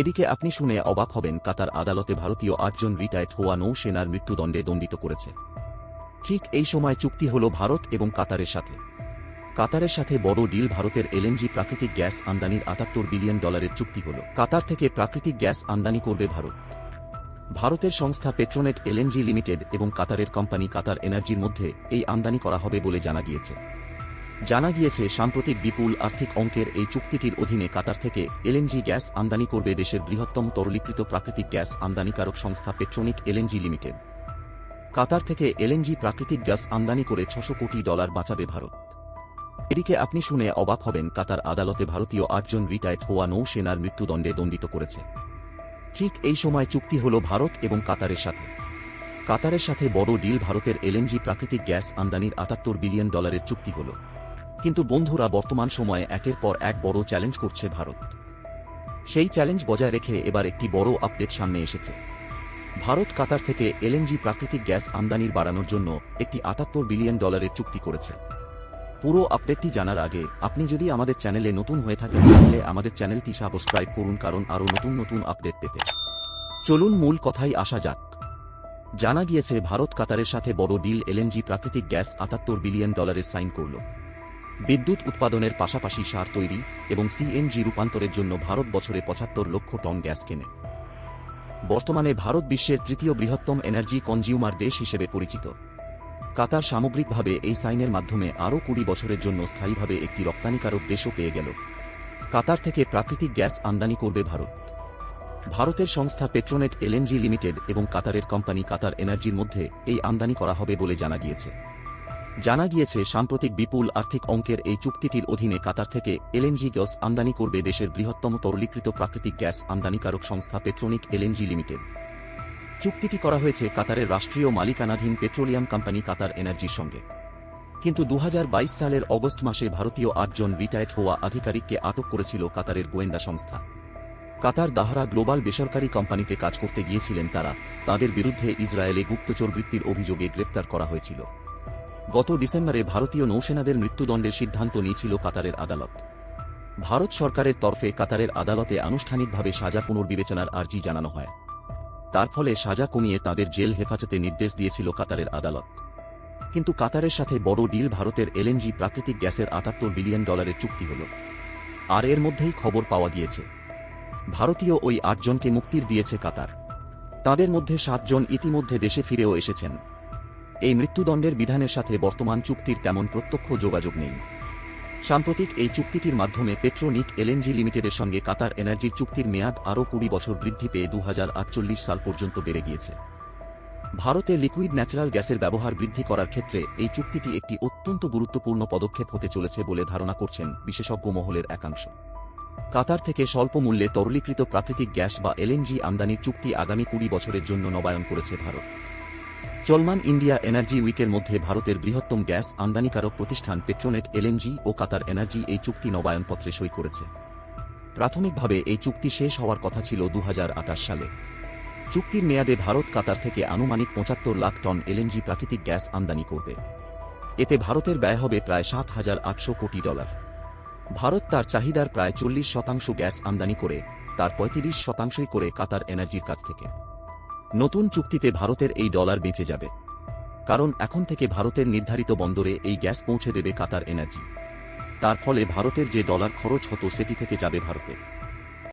এদিকে আপনি শুনে অবাক হবেন, কাতার আদালতে ভারতীয় আটজন রিটায়ার্ড হওয়া নৌসেনার মৃত্যুদণ্ডে দণ্ডিত করেছে। ঠিক এই সময় চুক্তি হল ভারত এবং কাতারের সাথে। কাতারের সাথে বড় ডিল ভারতের এলএনজি প্রাকৃতিক গ্যাস আমদানির আটাত্তর বিলিয়ন ডলারের চুক্তি হল। কাতার থেকে প্রাকৃতিক গ্যাস আমদানি করবে ভারত। ভারতের সংস্থা পেট্রোনেট এলএনজি লিমিটেড এবং কাতারের কোম্পানি কাতার এনার্জির মধ্যে এই আমদানি করা হবে বলে জানা গিয়েছে। জানা গিয়েছে, সাম্প্রতিক বিপুল আর্থিক অঙ্কের এই চুক্তিটির অধীনে কাতার থেকে এলএনজি গ্যাস আমদানি করবে দেশের বৃহত্তম তরলীকৃত প্রাকৃতিক গ্যাস আমদানিকারক সংস্থা পেট্রোনিক এলএনজি লিমিটেড। কাতার থেকে এলএনজি প্রাকৃতিক গ্যাস আমদানি করে ছশো কোটি ডলার বাঁচাবে ভারত। এদিকে আপনি শুনে অবাক হবেন, কাতার আদালতে ভারতীয় আটজন রিটায়ার্ড হওয়া নৌসেনার মৃত্যুদণ্ডে দণ্ডিত করেছে। ঠিক এই সময় চুক্তি হল ভারত এবং কাতারের সাথে। কাতারের সাথে বড় ডিল ভারতের এলএনজি প্রাকৃতিক গ্যাস আমদানির আটাত্তর বিলিয়ন ডলারের চুক্তি হল। কিন্তু বন্ধুরা বর্তমান সময়ে একের পর এক বড় চ্যালেঞ্জ করছে ভারত। সেই চ্যালেঞ্জ বজায় রেখে এবার একটি বড় আপডেট সামনে এসেছে। ভারত কাতার থেকে এলএনজি প্রাকৃতিক গ্যাস আমদানির বাড়ানোর জন্য একটি আটাত্তর বিলিয়ন ডলারের চুক্তি করেছে। পুরো আপডেটটি জানার আগে আপনি যদি আমাদের চ্যানেলে নতুন হয়ে থাকেন তাহলে আমাদের চ্যানেলটি সাবস্ক্রাইব করুন কারণ আরও নতুন নতুন আপডেট পেতে। চলুন মূল কথাই আসা যাক। জানা গিয়েছে, ভারত কাতারের সাথে বড় ডিল এলএনজি প্রাকৃতিক গ্যাস আটাত্তর বিলিয়ন ডলারের সাইন করল। বিদ্যুৎ উৎপাদনের পাশাপাশি সার তৈরি এবং সিএনজি রূপান্তরের জন্য ভারত বছরে পঁচাত্তর লক্ষ টন গ্যাস কেনে। বর্তমানে ভারত বিশ্বের তৃতীয় বৃহত্তম এনার্জি কনজিউমার দেশ হিসেবে পরিচিত। কাতার সামগ্রিকভাবে এই সাইনের মাধ্যমে আরও কুড়ি বছরের জন্য স্থায়ীভাবে একটি রপ্তানিকারক দেশও পেয়ে গেল। কাতার থেকে প্রাকৃতিক গ্যাস আমদানি করবে ভারত। ভারতের সংস্থা পেট্রোনেট এলএনজি লিমিটেড এবং কাতারের কোম্পানি কাতার এনার্জির মধ্যে এই আমদানি করা হবে বলে জানা গিয়েছে। জানা গিয়েছে, সাম্প্রতিক বিপুল আর্থিক অঙ্কের এই চুক্তিটির অধীনে কাতার থেকে এলএনজি গ্যাস আমদানি করবে দেশের বৃহত্তম তরলীকৃত প্রাকৃতিক গ্যাস আমদানিকারক সংস্থা পেট্রোনিক এলএনজি লিমিটেড। চুক্তিটি করা হয়েছে কাতারের রাষ্ট্রীয় মালিকানাধীন পেট্রোলিয়াম কোম্পানি কাতার এনার্জির সঙ্গে। কিন্তু দু হাজার বাইশ সালের অগস্ট মাসে ভারতীয় আটজন রিটায়ার্ড হওয়া আধিকারিককে আটক করেছিল কাতারের গোয়েন্দা সংস্থা। কাতার দাহরা গ্লোবাল বেসরকারি কোম্পানিতে কাজ করতে গিয়েছিলেন তারা। তাদের বিরুদ্ধে ইসরায়েলে গুপ্তচর বৃত্তির অভিযোগে গ্রেপ্তার করা হয়েছিল। গত ডিসেম্বরে ভারতীয় নৌসেনাদের মৃত্যুদণ্ডের সিদ্ধান্ত নিয়েছিল কাতারের আদালত। ভারত সরকারের তরফে কাতারের আদালতে আনুষ্ঠানিকভাবে সাজা পুনর্বিবেচনার আর্জি জানানো হয়। তার ফলে সাজা কমিয়ে তাদের জেল হেফাজতে নির্দেশ দিয়েছিল কাতারের আদালত। কিন্তু কাতারের সাথে বড় ডিল ভারতের এলএনজি প্রাকৃতিক গ্যাসের আটাত্তর বিলিয়ন ডলারের চুক্তি হল। আর এর মধ্যেই খবর পাওয়া গিয়েছে। ভারতীয় ওই আটজনকে মুক্তির দিয়েছে কাতার। তাদের মধ্যে সাতজন ইতিমধ্যে দেশে ফিরেও এসেছেন। এই মৃত্যুদণ্ডের বিধানের সাথে বর্তমান চুক্তির তেমন প্রত্যক্ষ যোগাযোগ নেই। সাম্প্রতিক এই চুক্তিটির মাধ্যমে পেট্রোনিক এলএনজি লিমিটেডের সঙ্গে কাতার এনার্জির চুক্তির মেয়াদ আরও কুড়ি বছর বৃদ্ধি পেয়ে দুহাজার আটচল্লিশ সাল পর্যন্ত বেড়ে গিয়েছে। ভারতে লিকুইড ন্যাচারাল গ্যাসের ব্যবহার বৃদ্ধি করার ক্ষেত্রে এই চুক্তিটি একটি অত্যন্ত গুরুত্বপূর্ণ পদক্ষেপ হতে চলেছে বলে ধারণা করছেন বিশেষজ্ঞ মহলের একাংশ। কাতার থেকে স্বল্প মূল্যে তরলীকৃত প্রাকৃতিক গ্যাস বা এলএনজি আমদানির চুক্তি আগামী কুড়ি বছরের জন্য নবায়ন করেছে ভারত। চলমান ইন্ডিয়া এনার্জি উইকের মধ্যে ভারতের বৃহত্তম গ্যাস আমদানিকারক প্রতিষ্ঠান পেট্রোনেট, এলএনজি ও কাতার এনার্জি এই চুক্তি নবায়নপত্রে সই করেছে। প্রাথমিকভাবে এই চুক্তি শেষ হওয়ার কথা ছিল দু হাজার আটাশ সালে। চুক্তির মেয়াদে ভারত কাতার থেকে আনুমানিক পঁচাত্তর লাখ টন এলএনজি প্রাকৃতিক গ্যাস আমদানি করবে। এতে ভারতের ব্যয় হবে প্রায় সাত হাজার আটশো কোটি ডলার। ভারত তার চাহিদার প্রায় চল্লিশ শতাংশ গ্যাস আমদানি করে, তার পঁয়ত্রিশ শতাংশই করে কাতার এনার্জির কাছ থেকে। নতুন চুক্তিতে ভারতের এই ডলার বেঁচে যাবে। কারণ এখন থেকে ভারতের নির্ধারিত বন্দরে এই গ্যাস পৌঁছে দেবে কাতার এনার্জি। তার ফলে ভারতের যে ডলার খরচ হতো সেটি থেকে যাবে ভারতে।